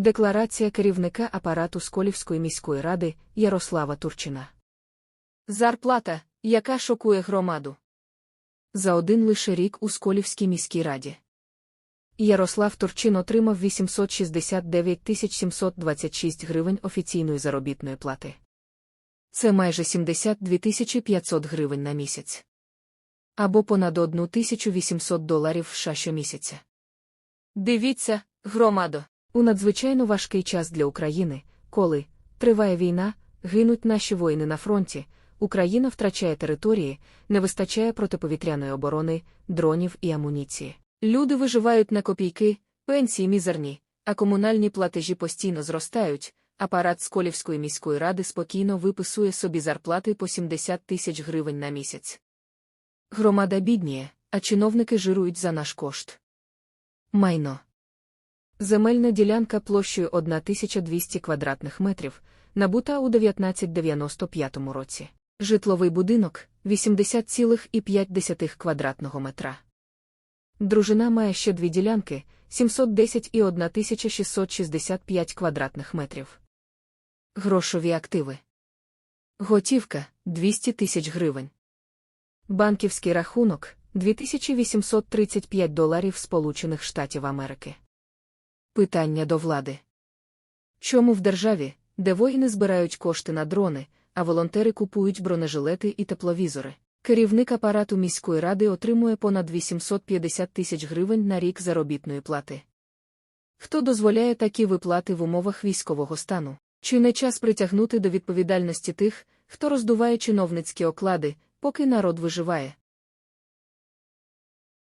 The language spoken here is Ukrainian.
Декларація керівника апарату Сколівської міської ради Ярослава Турчина. Зарплата, яка шокує громаду. За один лише рік у Сколівській міській раді. Ярослав Турчин отримав 869 726 гривень офіційної заробітної плати. Це майже 72 500 гривень на місяць. Або понад 1800 доларів США щомісяця. Дивіться, громадо, у надзвичайно важкий час для України, коли триває війна, гинуть наші воїни на фронті, Україна втрачає території, не вистачає протиповітряної оборони, дронів і амуніції. Люди виживають на копійки, пенсії мізерні, а комунальні платежі постійно зростають. Апарат Сколівської міської ради спокійно виписує собі зарплати по 70 тисяч гривень на місяць. Громада бідніє, а чиновники жирують за наш кошт. Майно. Земельна ділянка площею 1200 квадратних метрів, набута у 1995 році. Житловий будинок 80,5 квадратного метра. Дружина має ще дві ділянки 710 і 1665 квадратних метрів. Грошові активи. Готівка 200 тисяч гривень. Банківський рахунок 2835 доларів Сполучених Штатів Америки. Питання до влади. Чому в державі, де воїни збирають кошти на дрони, а волонтери купують бронежилети і тепловізори? Керівник апарату міської ради отримує понад 850 тисяч гривень на рік заробітної плати. Хто дозволяє такі виплати в умовах військового стану? Чи не час притягнути до відповідальності тих, хто роздуває чиновницькі оклади, поки народ виживає?